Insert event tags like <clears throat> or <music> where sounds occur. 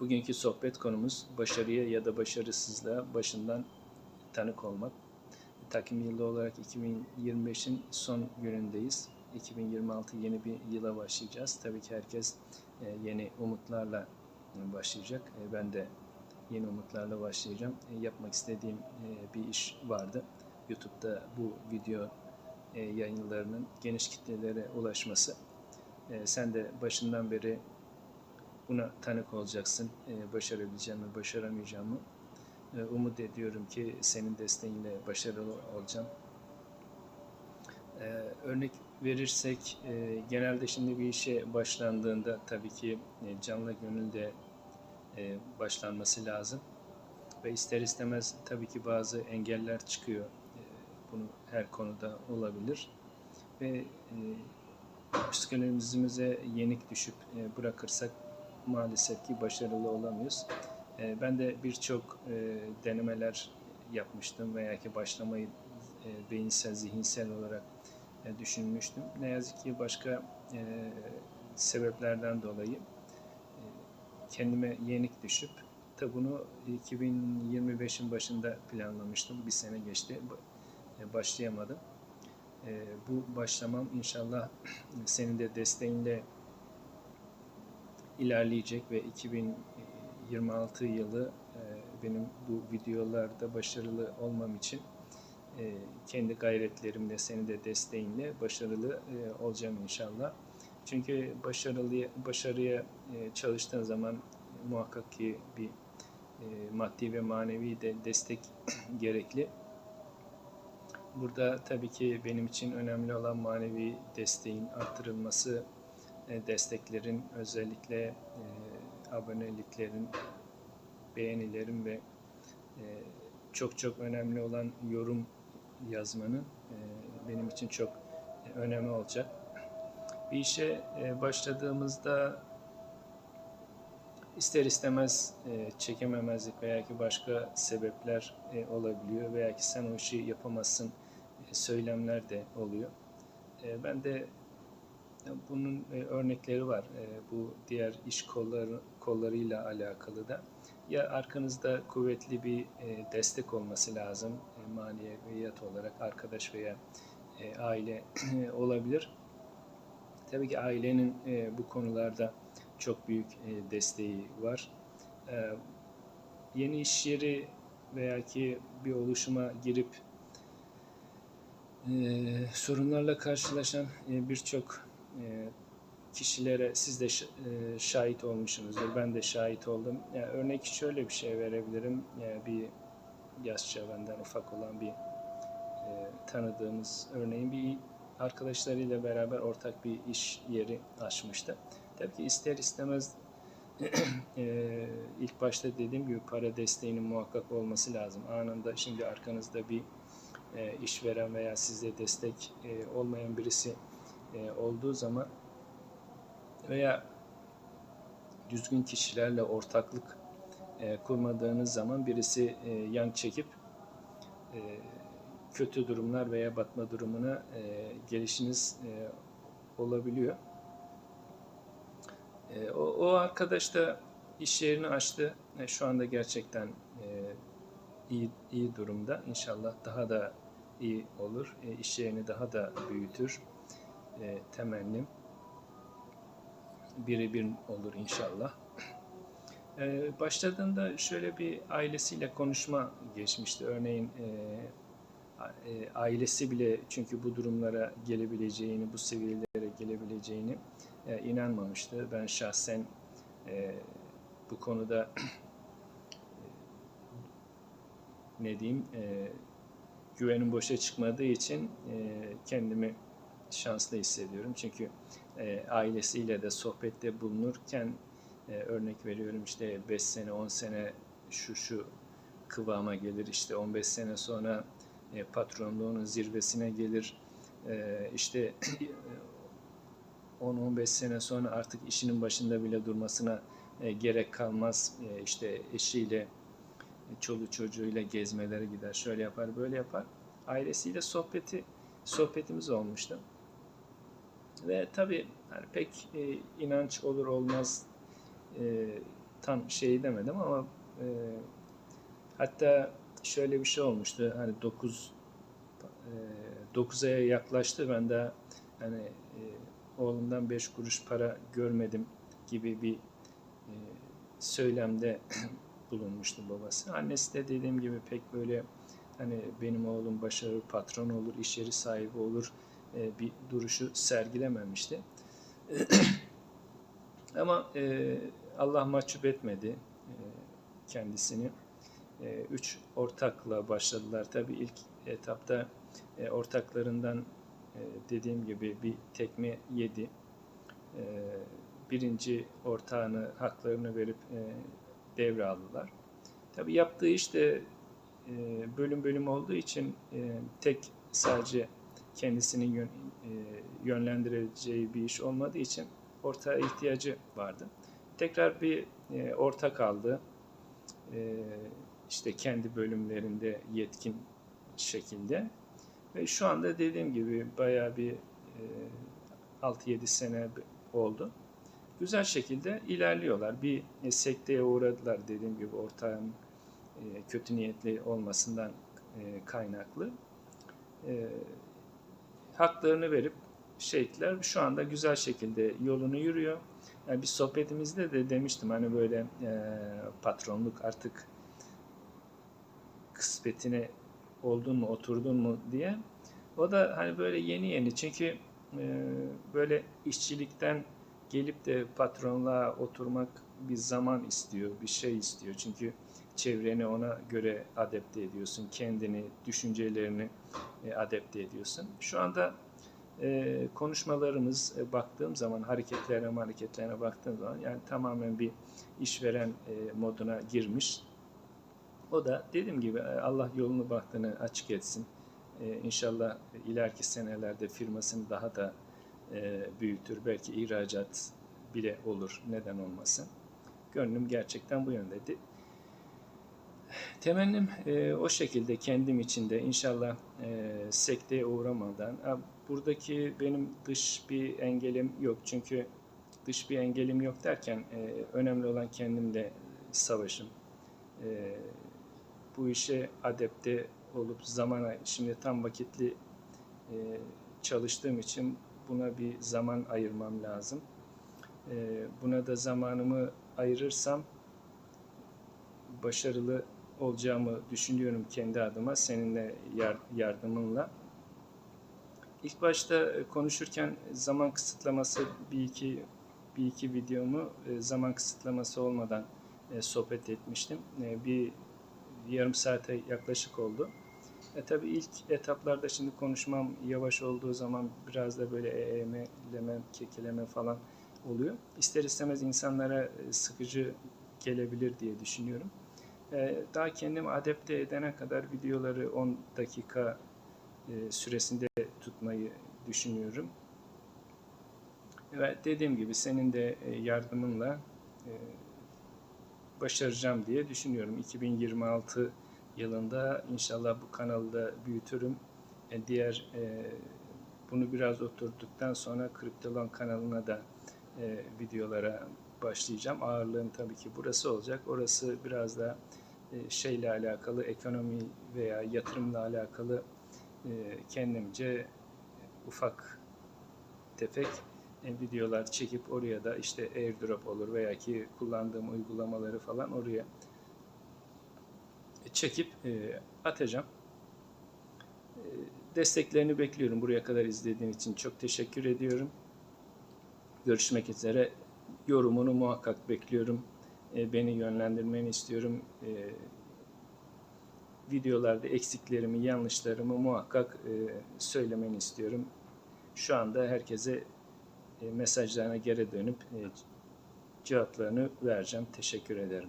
Bugünkü sohbet konumuz başarıya ya da başarısızlığa başından tanık olmak. Takvim yılı olarak 2025'in son günündeyiz. 2026 yeni bir yıla başlayacağız. Tabii ki herkes e, yeni umutlarla başlayacak. E, Ben de yeni umutlarla başlayacağım. E, Yapmak istediğim e, bir iş vardı. YouTube'da bu video e, yayınlarının geniş kitlelere ulaşması. E, Sen de başından beri buna tanık olacaksın. E, başarabileceğim mi, başaramayacağım mı? E, umut ediyorum ki senin desteğinle başarılı olacağım. E, örnek verirsek, e, genelde şimdi bir işe başlandığında tabii ki e, canla gönülde e, başlanması lazım. Ve ister istemez tabii ki bazı engeller çıkıyor. E, bunu her konuda olabilir. Ve e, psikolojimize yenik düşüp bırakırsak maalesef ki başarılı olamıyoruz. E, ben de birçok e, denemeler yapmıştım veya ki başlamayı e, beyinsel, zihinsel olarak e, düşünmüştüm. Ne yazık ki başka e, sebeplerden dolayı kendime yenik düşüp da bunu 2025'in başında planlamıştım. Bir sene geçti. Başlayamadım. Bu başlamam inşallah <clears throat> senin de desteğinle ilerleyecek ve 2026 yılı e, benim bu videolarda başarılı olmam için e, kendi gayretlerimle, senin de desteğinle başarılı e, olacağım inşallah. Çünkü başarılı başarıya çalıştığın zaman muhakkak ki bir maddi ve manevi de destek <clears throat> gerekli. Burada tabii ki benim için önemli olan manevi desteğin arttırılması, desteklerin özellikle e, aboneliklerin, beğenilerin ve e, çok çok önemli olan yorum yazmanın e, benim için çok e, önemi olacak. Bir işe e, başladığımızda ister istemez e, çekememezlik veya ki başka sebepler e, olabiliyor veya ki sen o işi yapamazsın e, söylemler de oluyor. E, ben de bunun e, örnekleri var. E, bu diğer iş kolları kollarıyla alakalı da. Ya arkanızda kuvvetli bir e, destek olması lazım. Maneviyat olarak arkadaş veya aile <clears throat> olabilir. Tabii ki ailenin bu konularda çok büyük desteği var. Yeni iş yeri veya ki bir oluşuma girip e, sorunlarla karşılaşan e, birçok kişilere siz de e, şahit olmuşsunuzdur. Ben de şahit oldum. Yani örnek şöyle bir şey verebilirim. Yani bir yaşça benden ufak olan bir e, tanıdığımız örneğin bir arkadaşlarıyla beraber ortak bir iş yeri açmıştı. Tabii ki ister istemez <clears throat> e, ilk başta dediğim gibi para desteğinin muhakkak olması lazım. Anında şimdi arkanızda bir e, işveren veya size destek e, olmayan birisi e, olduğu zaman veya düzgün kişilerle ortaklık e, kurmadığınız zaman birisi e, yan çekip e, kötü durumlar veya batma durumuna e, gelişiniz e, olabiliyor. E, o, o arkadaş da iş yerini açtı. E, şu anda gerçekten e, iyi, iyi durumda. İnşallah daha da iyi olur. E, iş yerini daha da büyütür. E, temennim biri bir olur inşallah. Ee, başladığında şöyle bir ailesiyle konuşma geçmişti. Örneğin e, e, ailesi bile çünkü bu durumlara gelebileceğini, bu seviyelere gelebileceğini e, inanmamıştı. Ben şahsen e, bu konuda e, <clears throat> ne diyeyim e, güvenim boşa çıkmadığı için e, kendimi şanslı hissediyorum. Çünkü e, ailesiyle de sohbette bulunurken e, örnek veriyorum işte 5 sene 10 sene şu şu kıvama gelir işte 15 sene sonra e, patronluğunun zirvesine gelir e, işte 10-15 sene sonra artık işinin başında bile durmasına e, gerek kalmaz e, işte eşiyle e, çoluğu çocuğuyla gezmelere gider şöyle yapar böyle yapar ailesiyle sohbeti sohbetimiz olmuştu. Ve tabii yani pek e, inanç olur olmaz e, tam şey demedim ama e, hatta şöyle bir şey olmuştu. Hani 9 e, 9 aya yaklaştı. Ben de hani e, oğlumdan 5 kuruş para görmedim gibi bir e, söylemde <laughs> bulunmuştu babası. Annesi de dediğim gibi pek böyle hani benim oğlum başarılı patron olur, iş yeri sahibi olur e, bir duruşu sergilememişti. <clears throat> Ama e, Allah mahcup etmedi e, kendisini. E, üç ortakla başladılar. Tabii ilk etapta e, ortaklarından e, dediğim gibi bir tekme yedi. E, birinci ortağını haklarını verip e, devraldılar. Tabii yaptığı iş de e, bölüm bölüm olduğu için e, tek sadece kendisinin yön, e, yönlendireceği bir iş olmadığı için ortağa ihtiyacı vardı. Tekrar bir e, ortak aldı. E, işte kendi bölümlerinde yetkin şekilde. Ve şu anda dediğim gibi bayağı bir e, 6-7 sene oldu. Güzel şekilde ilerliyorlar. Bir e, sekteye uğradılar dediğim gibi ortağın e, kötü niyetli olmasından e, kaynaklı. E, haklarını verip şeytler şu anda güzel şekilde yolunu yürüyor. Yani bir sohbetimizde de demiştim hani böyle e, patronluk artık kısmetine oldun mu oturdun mu diye. O da hani böyle yeni yeni çünkü e, böyle işçilikten gelip de patronluğa oturmak bir zaman istiyor, bir şey istiyor. Çünkü çevreni ona göre adapte ediyorsun, kendini, düşüncelerini e, adapte ediyorsun. Şu anda e, konuşmalarımız e, baktığım zaman hareketlerine hareketlerine baktığım zaman yani tamamen bir işveren moduna girmiş. O da dediğim gibi Allah yolunu baktığını açık etsin. E, inşallah ileriki senelerde firmasını daha da büyütür. Belki ihracat bile olur. Neden olmasın. Gönlüm gerçekten bu yöndeydi. Temennim e, o şekilde kendim içinde inşallah e, sekteye uğramadan. Buradaki benim dış bir engelim yok. Çünkü dış bir engelim yok derken e, önemli olan kendimle savaşım. E, bu işe adapte olup zamana, şimdi tam vakitli e, çalıştığım için buna bir zaman ayırmam lazım. E, buna da zamanımı ayırırsam başarılı olacağımı düşünüyorum kendi adıma seninle yardımınla. İlk başta konuşurken zaman kısıtlaması bir iki bir iki videomu e, zaman kısıtlaması olmadan e, sohbet etmiştim. E, bir yarım saate yaklaşık oldu. E tabii ilk etaplarda şimdi konuşmam yavaş olduğu zaman biraz da böyle eğmeleme, kekeleme falan oluyor. İster istemez insanlara sıkıcı gelebilir diye düşünüyorum. Ee, daha kendimi adapte edene kadar videoları 10 dakika e, süresinde tutmayı düşünüyorum. Ve dediğim gibi senin de e, yardımınla e, başaracağım diye düşünüyorum. 2026 yılında inşallah bu kanalı da büyütürüm. Diğer bunu biraz oturduktan sonra Kriptolon kanalına da videolara başlayacağım. Ağırlığım tabii ki burası olacak. Orası biraz da e, şeyle alakalı, ekonomi veya yatırımla alakalı e, kendimce ufak tefek e, videolar çekip oraya da işte airdrop olur veya ki kullandığım uygulamaları falan oraya çekip atacağım. Desteklerini bekliyorum. Buraya kadar izlediğin için çok teşekkür ediyorum. Görüşmek üzere yorumunu muhakkak bekliyorum. E, beni yönlendirmeni istiyorum. E, videolarda eksiklerimi, yanlışlarımı muhakkak e, söylemeni istiyorum. Şu anda herkese e, mesajlarına geri dönüp e, cevaplarını vereceğim. Teşekkür ederim.